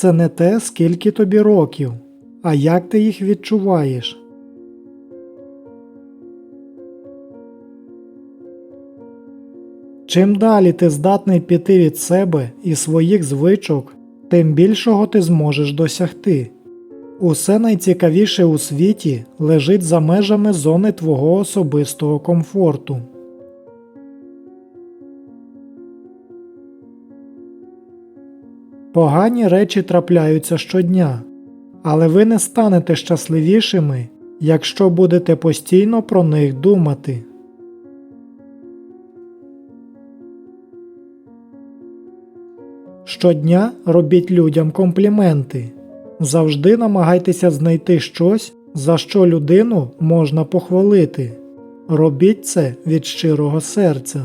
це не те, скільки тобі років, а як ти їх відчуваєш. Чим далі ти здатний піти від себе і своїх звичок, тим більшого ти зможеш досягти. Усе найцікавіше у світі лежить за межами зони твого особистого комфорту. Погані речі трапляються щодня, але ви не станете щасливішими, якщо будете постійно про них думати. Щодня робіть людям компліменти. Завжди намагайтеся знайти щось, за що людину можна похвалити. Робіть це від щирого серця.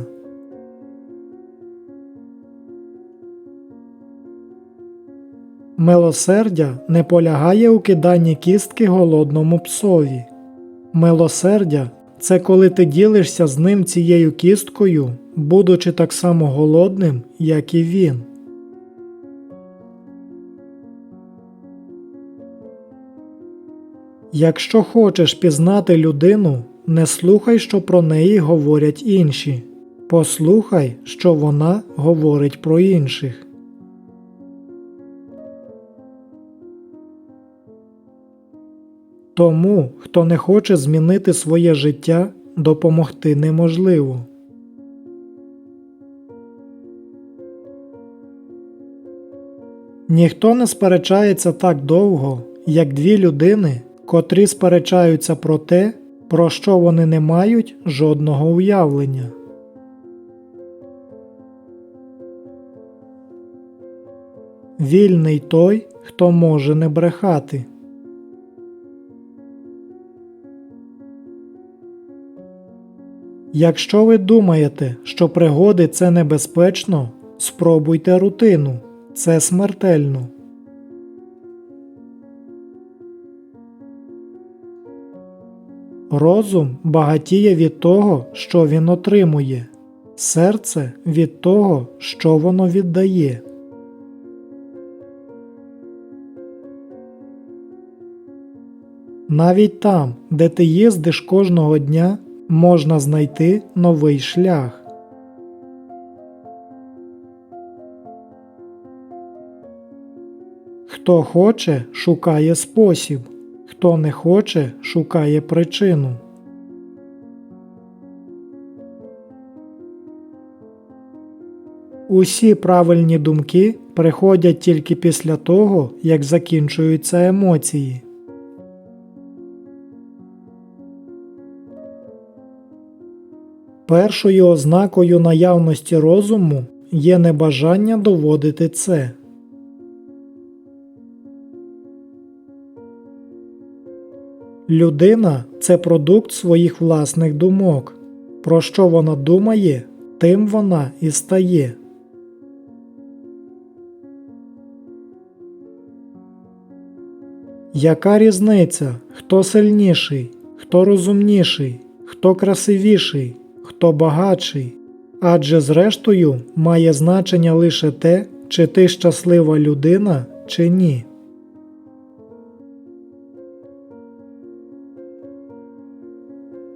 Милосердя не полягає у киданні кістки голодному псові. Милосердя це коли ти ділишся з ним цією кісткою, будучи так само голодним, як і він. Якщо хочеш пізнати людину, не слухай, що про неї говорять інші. Послухай, що вона говорить про інших. Тому, хто не хоче змінити своє життя, допомогти неможливо. Ніхто не сперечається так довго, як дві людини, котрі сперечаються про те, про що вони не мають жодного уявлення. Вільний той, хто може не брехати. Якщо ви думаєте, що пригоди це небезпечно, спробуйте рутину. Це смертельно. Розум багатіє від того, що він отримує, серце від того, що воно віддає. Навіть там, де ти їздиш кожного дня, можна знайти новий шлях. Хто хоче, шукає спосіб, хто не хоче, шукає причину. Усі правильні думки приходять тільки після того, як закінчуються емоції. Першою ознакою наявності розуму є небажання доводити це. Людина це продукт своїх власних думок. Про що вона думає, тим вона і стає. Яка різниця, хто сильніший, хто розумніший, хто красивіший, хто багатший? Адже зрештою має значення лише те, чи ти щаслива людина, чи ні.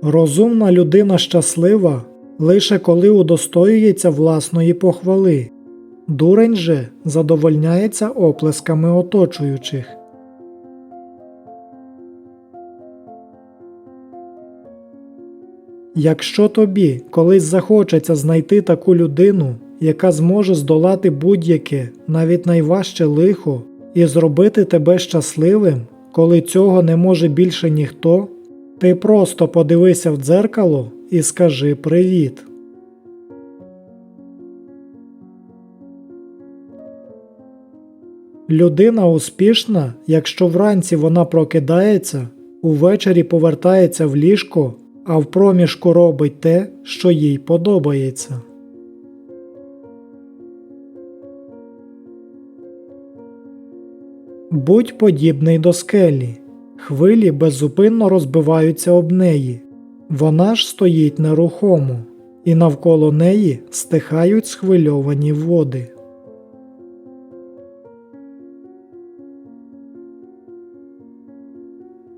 Розумна людина щаслива лише коли удостоюється власної похвали, дурень же задовольняється оплесками оточуючих. Якщо тобі колись захочеться знайти таку людину, яка зможе здолати будь-яке, навіть найважче лихо, і зробити тебе щасливим, коли цього не може більше ніхто, ти просто подивися в дзеркало і скажи привіт. Людина успішна, якщо вранці вона прокидається, увечері повертається в ліжко, а в проміжку робить те, що їй подобається. Будь подібний до скелі. Хвилі беззупинно розбиваються об неї, вона ж стоїть нерухомо, і навколо неї стихають схвильовані води.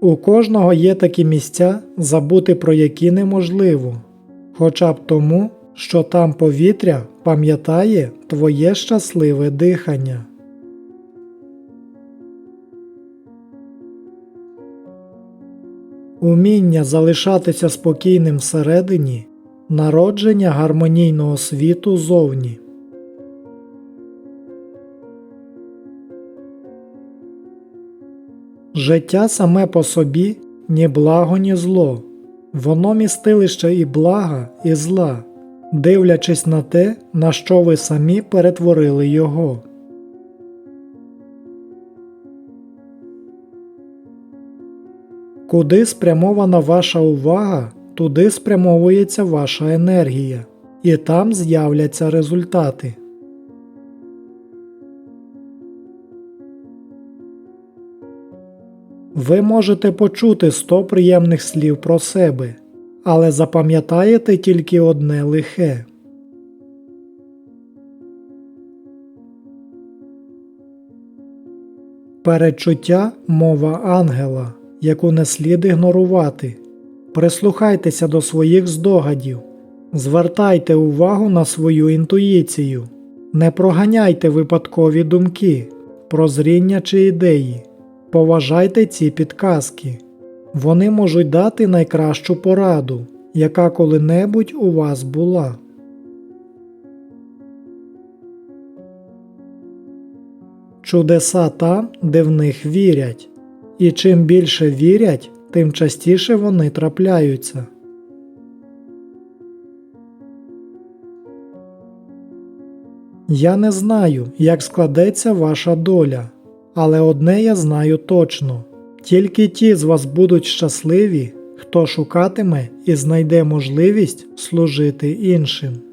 У кожного є такі місця, забути про які неможливо, хоча б тому, що там повітря пам'ятає твоє щасливе дихання. Уміння залишатися спокійним всередині народження гармонійного світу зовні. Життя саме по собі ні благо, ні зло, воно містилище і блага, і зла, дивлячись на те, на що ви самі перетворили його. Куди спрямована ваша увага, туди спрямовується ваша енергія, і там з'являться результати. Ви можете почути 100 приємних слів про себе, але запам'ятаєте тільки одне лихе. Передчуття мова ангела, яку не слід ігнорувати. Прислухайтеся до своїх здогадів, звертайте увагу на свою інтуїцію, не проганяйте випадкові думки, прозріння чи ідеї. Поважайте ці підказки. Вони можуть дати найкращу пораду, яка коли-небудь у вас була. Чудеса там, де в них вірять, і чим більше вірять, тим частіше вони трапляються. Я не знаю, як складеться ваша доля, але одне я знаю точно: тільки ті з вас будуть щасливі, хто шукатиме і знайде можливість служити іншим.